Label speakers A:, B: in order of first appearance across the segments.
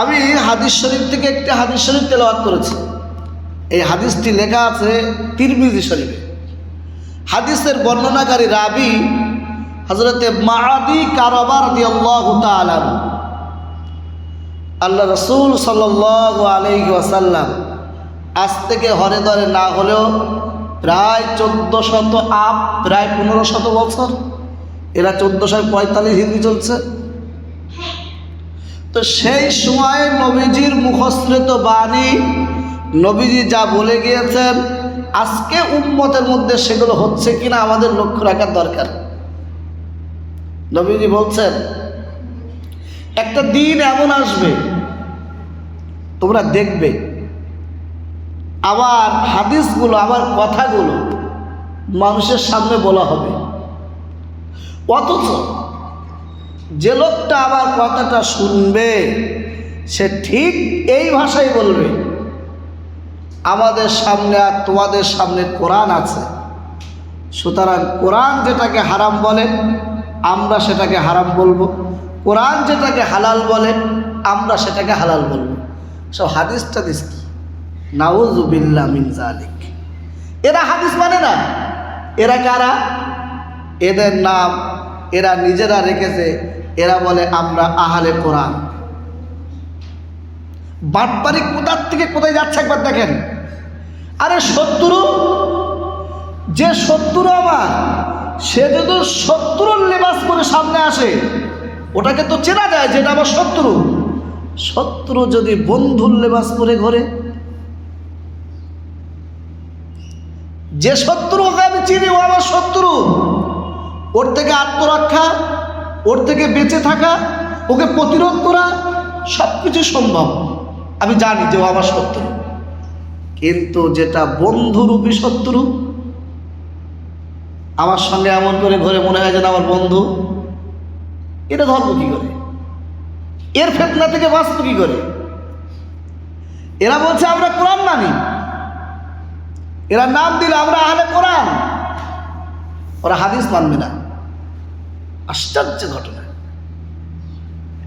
A: আমি হাদিস শরীফ থেকে একটি হাদিস শরীফ তেলাওয়াত করেছি। এই হাদিসটি লেখা আছে তিরমিজি শরীফে। হাদিসের বর্ণনাকারী রাবি হজরতে মাহাদি কারবার দিয়াল্লাহু তাআলা আল্লাহ রসুল সাল্লাহ আলহি ওয়াসাল্লাম আজ থেকে হরে ধরে না হলেও প্রায় চোদ্দ শত আপ, প্রায় পনেরো শত বছর এরা চোদ্দোশো পঁয়তাল্লিশ হিন্দি চলছে। তো সেই সময় নবীজির মুখশ্রিত বাণী। নবীজি যা বলে গিয়েছেন, আজকে উম্মতের মধ্যে সেগুলো হচ্ছে কিনা আমাদের লক্ষ্য রাখার দরকার। নবীজি বলছেন, একটা দিন এমন আসবে, তোমরা দেখবে। আবার হাদিসগুলো, আবার কথাগুলো মানুষের সামনে বলা হবে। অথচ যে লোকটা আমার কথাটা শুনবে, সে ঠিক এই ভাষাই বলবে, আমাদের সামনে আর তোমাদের সামনে কোরআন আছে। সুতরাং কোরআন যেটাকে হারাম বলে, আমরা সেটাকে হারাম বলব। কোরআন যেটাকে হালাল বলে, আমরা সেটাকে হালাল বলব। সব হাদিস টাদিস কি? নাউজুবিল্লা মিন জালিক এরা হাদিস মানে না, এরা কারা? এদের নাম এরা নিজেরা রেখেছে, এরা বলে আমরা আহালে কোরআন। বাটপারি কোথার থেকে কোথায় যাচ্ছে একবার দেখেন। আরে শত্রু, যে শত্রু আমার, সে যদি শত্রুর লেবাস করে সামনে আসে, ওটাকে তো চেনা যায় যেটা আমার শত্রু। শত্রু যদি বন্ধুর লেবাস করে ঘরে, যে শত্রু ওকে আমি চিনি ও আমার শত্রু। ওর থেকে আত্মরক্ষা, ওর থেকে বেঁচে থাকা, ওকে প্রতিরোধ করা সব কিছু সম্ভব। আমি জানি যে ও আমার শত্রু। কিন্তু যেটা বন্ধুরূপী শত্রু, আমার সঙ্গে এমন করে ঘরে মনে হয় যেন আমার বন্ধু। এটা ধর্ম কী করে? এর ফেতনা থেকে বাঁচব কী করে? এরা বলছে, আমরা কোরআন মানি। এরা নাম দিলে আমরা আহলে কোরআন। ওরা হাদিস মানবে না। আশ্চর্য ঘটনা।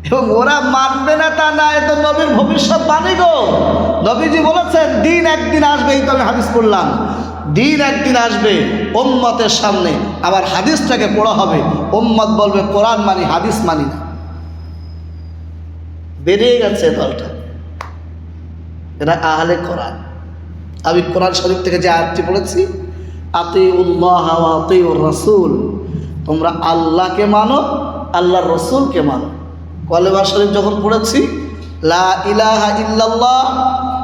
A: এবং ওরা মানবে না তা না, এ তো নবীর ভবিষ্যৎ বাণী গো। নবীজি বলেছেন, দিন একদিন আসবে, এই তো আমি হাদিস পড়লাম। দিন একদিন আসবে ওম্মতের সামনে আবার হাদিসটাকে পড়া হবে। ওম্মত বলবে, কোরআন মানি, হাদিস মানি না। বেরিয়ে গেছে দলটা। এরা আহলে কোরআন। আমি কোরআন শরীফ থেকে যে আয়াতটি পড়েছি আতি উল্লাহ আতি রসুল। তোমরা আল্লাহকে মানো, আল্লাহর রসুলকে মানো। কলেমা শরীফ যখন পড়েছি, লা ইলাহা ইল্লাল্লাহ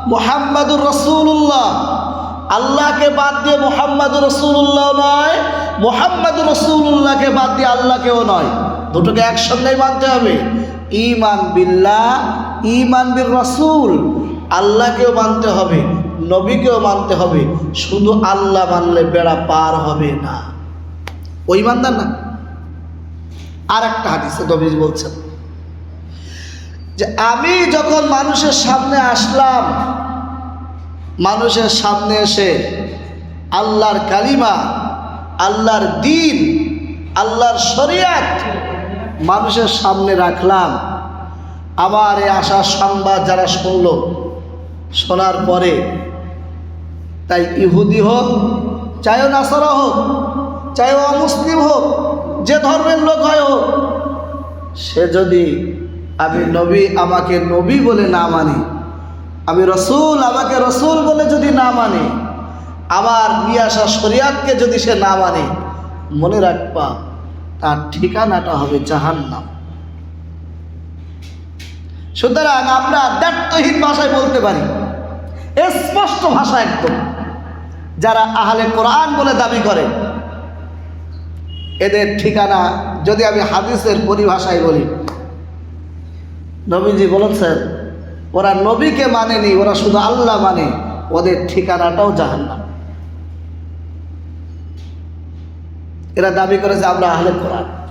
A: মুহাম্মাদুর রসুল্লাহ আল্লাহকে বাদ দিয়ে মোহাম্মদুর রসুল্লাহ নয়, মোহাম্মদুর রসুল্লাহকে বাদ দিয়ে আল্লাহকেও নয়। দুটোকে একসঙ্গেই মানতে হবে। ইমান বিল্লাহ ইমান বির রসুল। আল্লাহকেও মানতে হবে, নবীকেও মানতে হবে। শুধু আল্লাহ মানলে বেড়া পার হবে না। ওই মানদার না? আর একটা হাদিসে নবীজ বলছেন যে, আমি যখন মানুষের সামনে আসলাম, মানুষের সামনে এসে আল্লাহর কালিমা, আল্লাহর দিন, আল্লাহর শরিয়াত মানুষের সামনে রাখলাম, আমার এই আশার সংবাদ যারা শুনল, শোনার পরে, তাই ইহুদি হোক চাই নাসারা হোক চাই অমুসলিম হোক, যে ধর্মের লোক হয় হোক, সে যদি আমি নবী আমাকে নবী বলে না মানি, আমি রসুল আমাকে রসুল বলে যদি না মানে আমার আসা শরিয়াতকে যদি সে না মানে মনে রাখবা তার ঠিকানাটা হবে জাহান্নাম। সুতরাং আমরা দায়িত্বহীন ভাষায় বলতে পারি স্পষ্ট ভাষা একদম, যারা আহলে কোরআন বলে দাবি করে। এদের ঠিকানা যদি আমি হাদিসের পরিভাষায় বলি। নবীজি বলেছেন ওরা নবীকে মানেনি, ওরা শুধু আল্লাহ মানে ওদের ঠিকানাটাও জাহান্নাম। এরা দাবি করেছে, আমরা আহলে কোরআন।